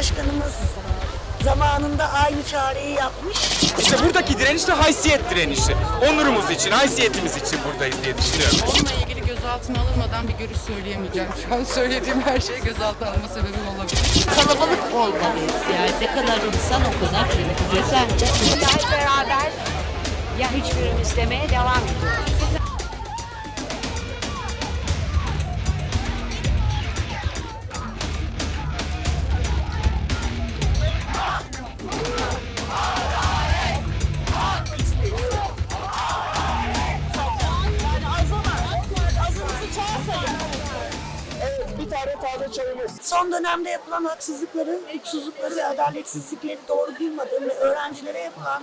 Cumhurbaşkanımız zamanında aynı çağrıyı yapmış. İşte buradaki direniş de haysiyet direnişi. Onurumuz için, haysiyetimiz için buradayız diye düşünüyorum. Onunla ilgili gözaltına alınmadan bir görüş söyleyemeyeceğim. Şu an söylediğim her şey gözaltına alınma sebebi olabilir. kalabalık olmalıyız. Yani ne kadar insan o kadar güzel. Ya hep beraber ya hiçbirimiz demeye devam ediyoruz. Son dönemde yapılan haksızlıkları, hukuksuzlukları ve adaletsizlikleri doğru bulmadığım ve öğrencilere yapılan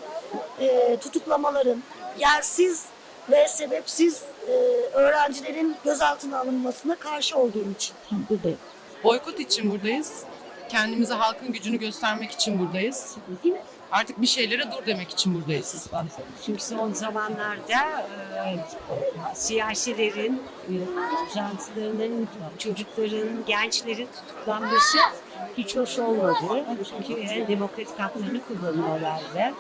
e, tutuklamaların yersiz ve sebepsiz e, öğrencilerin gözaltına alınmasına karşı olduğum için buradayım. Boykot için buradayız. Kendimize halkın gücünü göstermek için buradayız. Artık bir şeylere dur demek için buradayız. Çünkü son zamanlarda e, siyasilerin, e, uzantılarının, çocukların, gençlerin tutuklanması hiç hoş olmadı. Çünkü en demokratik haklarını kullanıyorlardı.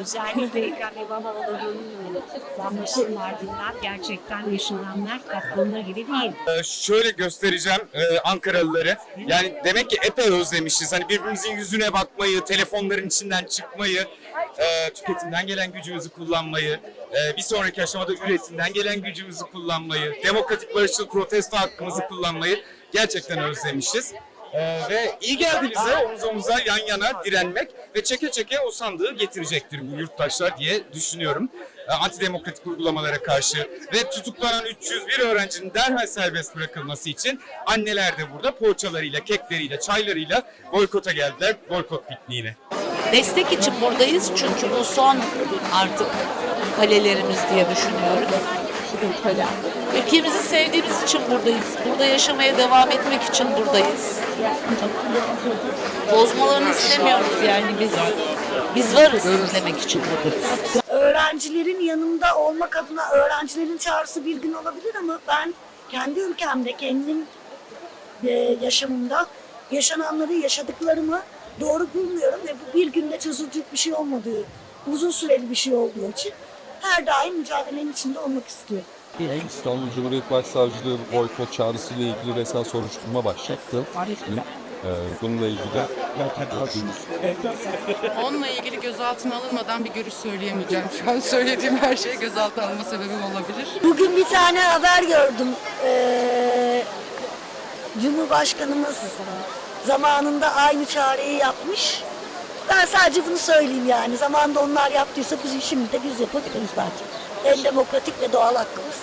Özellikle Ekrem İmamoğlu'nun tutuklanmasının ardından gerçekten yaşananlar katlanılır gibi değil. Ee, şöyle göstereceğim e, Ankaralıları. Yani demek ki epey özlemişiz. Hani birbirimizin yüzüne bakmayı, telefonların içinden çıkmayı, e, tüketimden gelen gücümüzü kullanmayı, e, bir sonraki aşamada üretimden gelen gücümüzü kullanmayı, demokratik barışçıl protesto hakkımızı kullanmayı gerçekten özlemişiz. E, ve iyi geldi bize omuz omuza yan yana direnmek ve çeke çeke o sandığı getirecektir bu yurttaşlar diye düşünüyorum. E, antidemokratik uygulamalara karşı ve tutuklanan 301 öğrencinin derhal serbest bırakılması için anneler de burada poğaçalarıyla, kekleriyle, çaylarıyla boykota geldiler, boykot pikniğine. Destek için buradayız çünkü bu son artık kalelerimiz diye düşünüyorum. Ülkemizi sevdiğimiz için buradayız. Burada yaşamaya devam etmek için buradayız. Bozmalarını istemiyoruz yani biz. Biz varız demek için buradayız. öğrencilerin yanında olmak adına öğrencilerin çağrısı bir gün olabilir ama ben kendi ülkemde, kendim e, yaşamımda yaşananları, yaşadıklarımı doğru bulmuyorum ve bu bir günde çözülecek bir şey olmadığı, uzun süreli bir şey olduğu için her daim mücadelenin içinde olmak istiyorum. İstanbul Cumhuriyet Başsavcılığı boykot çağrısıyla ilgili resmen soruşturma başlattı. Ee, bununla ilgili Onunla ilgili gözaltına alınmadan bir görüş söyleyemeyeceğim. Şu an söylediğim her şey gözaltına alınma sebebi olabilir. Bugün bir tane haber gördüm. Ee, Cumhurbaşkanımız zamanında aynı çağrıyı yapmış. Ben sadece bunu söyleyeyim yani. Zamanında onlar yaptıysa biz şimdi de biz yapabiliriz bence. En demokratik ve doğal hakkımız.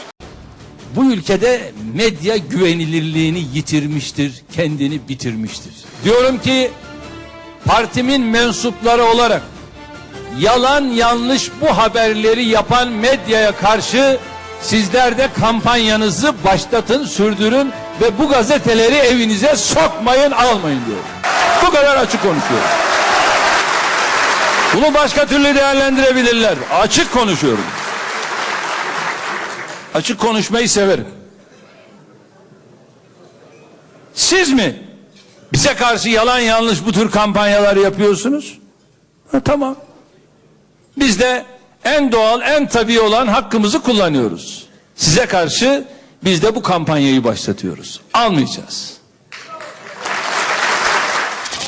bu ülkede medya güvenilirliğini yitirmiştir, kendini bitirmiştir. Diyorum ki partimin mensupları olarak yalan yanlış bu haberleri yapan medyaya karşı sizler de kampanyanızı başlatın, sürdürün ve bu gazeteleri evinize sokmayın, almayın diyorum. Bu kadar açık konuşuyorum. Bunu başka türlü değerlendirebilirler. Açık konuşuyorum. Açık konuşmayı severim. Siz mi bize karşı yalan yanlış bu tür kampanyalar yapıyorsunuz? Ha, tamam. Biz de en doğal, en tabii olan hakkımızı kullanıyoruz. Size karşı biz de bu kampanyayı başlatıyoruz. Almayacağız.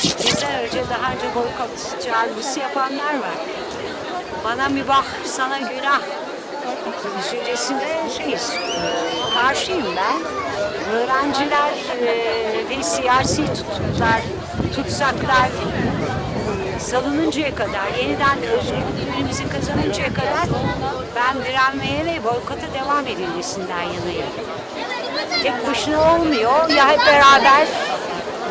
Bizden önce daha önce boykot çağrısı yapanlar var. Bana mübah, sana günah düşüncesinde şeyiz. Karşıyım ben. Öğrenciler e, ve siyasi tutuklar, tutsaklar salınıncaya kadar, yeniden özgürlüklerimizi kazanıncaya kadar ben direnmeye ve boykota devam edilmesinden yanayım. Tek başına olmuyor. Ya hep beraber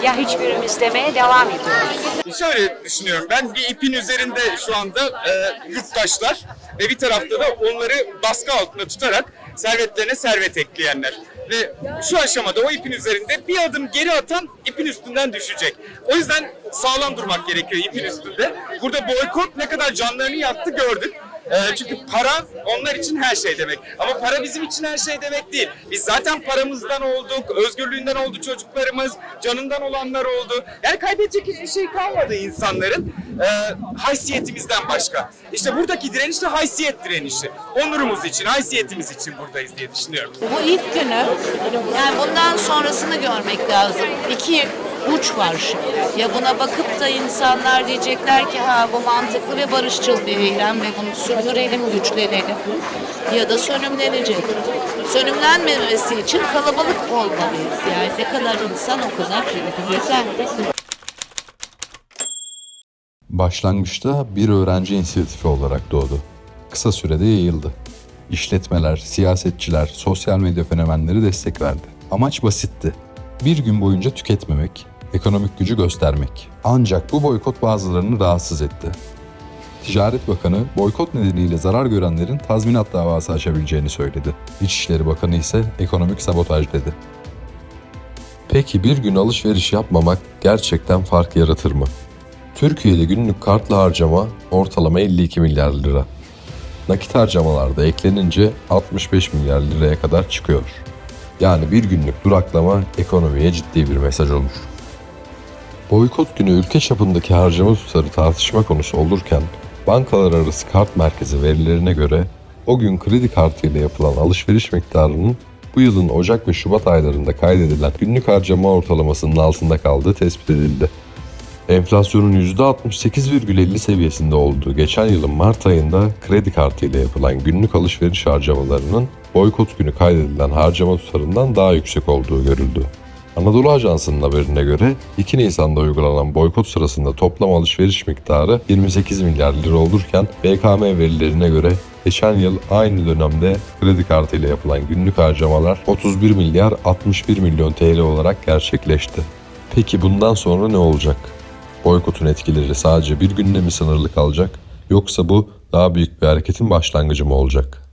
ya hiçbirimiz demeye devam ediyoruz. Şöyle düşünüyorum ben bir ipin üzerinde şu anda e, yurttaşlar ve bir tarafta da onları baskı altında tutarak servetlerine servet ekleyenler. Ve şu aşamada o ipin üzerinde bir adım geri atan ipin üstünden düşecek. O yüzden sağlam durmak gerekiyor ipin üstünde. Burada boykot ne kadar canlarını yaktı gördük. E, çünkü para onlar için her şey demek. Ama para bizim için her şey demek değil. Biz zaten paramızdan olduk, özgürlüğünden oldu çocuklarımız, canından olanlar oldu. Yani kaybedecek hiçbir şey kalmadı insanların e, haysiyetimizden başka. İşte buradaki direniş de haysiyet direnişi. Onurumuz için, haysiyetimiz için buradayız diye düşünüyorum. Bu ilk günü yani bundan sonrasını görmek lazım. İki uç var. Ya buna bakıp da insanlar diyecekler ki ha bu mantıklı ve barışçıl bir eylem ve bunu sürdürelim, güçlenelim. Ya da sönümlenecek. Sönümlenmemesi için kalabalık olmalıyız. Yani ne kadar insan o kadar güzel. Başlangıçta bir öğrenci inisiyatifi olarak doğdu. Kısa sürede yayıldı. İşletmeler, siyasetçiler, sosyal medya fenomenleri destek verdi. Amaç basitti. Bir gün boyunca tüketmemek, ekonomik gücü göstermek. Ancak bu boykot bazılarını rahatsız etti. Ticaret Bakanı boykot nedeniyle zarar görenlerin tazminat davası açabileceğini söyledi. İçişleri Bakanı ise ekonomik sabotaj dedi. Peki bir gün alışveriş yapmamak gerçekten fark yaratır mı? Türkiye'de günlük kartla harcama ortalama 52 milyar lira. Nakit harcamalarda eklenince 65 milyar liraya kadar çıkıyor. Yani bir günlük duraklama ekonomiye ciddi bir mesaj olur. Boykot günü ülke çapındaki harcama tutarı tartışma konusu olurken bankalar arası kart merkezi verilerine göre o gün kredi kartıyla yapılan alışveriş miktarının bu yılın Ocak ve Şubat aylarında kaydedilen günlük harcama ortalamasının altında kaldığı tespit edildi. Enflasyonun %68,50 seviyesinde olduğu geçen yılın Mart ayında kredi kartıyla yapılan günlük alışveriş harcamalarının boykot günü kaydedilen harcama tutarından daha yüksek olduğu görüldü. Anadolu Ajansı'nın haberine göre 2 Nisan'da uygulanan boykot sırasında toplam alışveriş miktarı 28 milyar lira olurken BKM verilerine göre geçen yıl aynı dönemde kredi kartıyla yapılan günlük harcamalar 31 milyar 61 milyon TL olarak gerçekleşti. Peki bundan sonra ne olacak? Boykotun etkileri sadece bir günle mi sınırlı kalacak yoksa bu daha büyük bir hareketin başlangıcı mı olacak?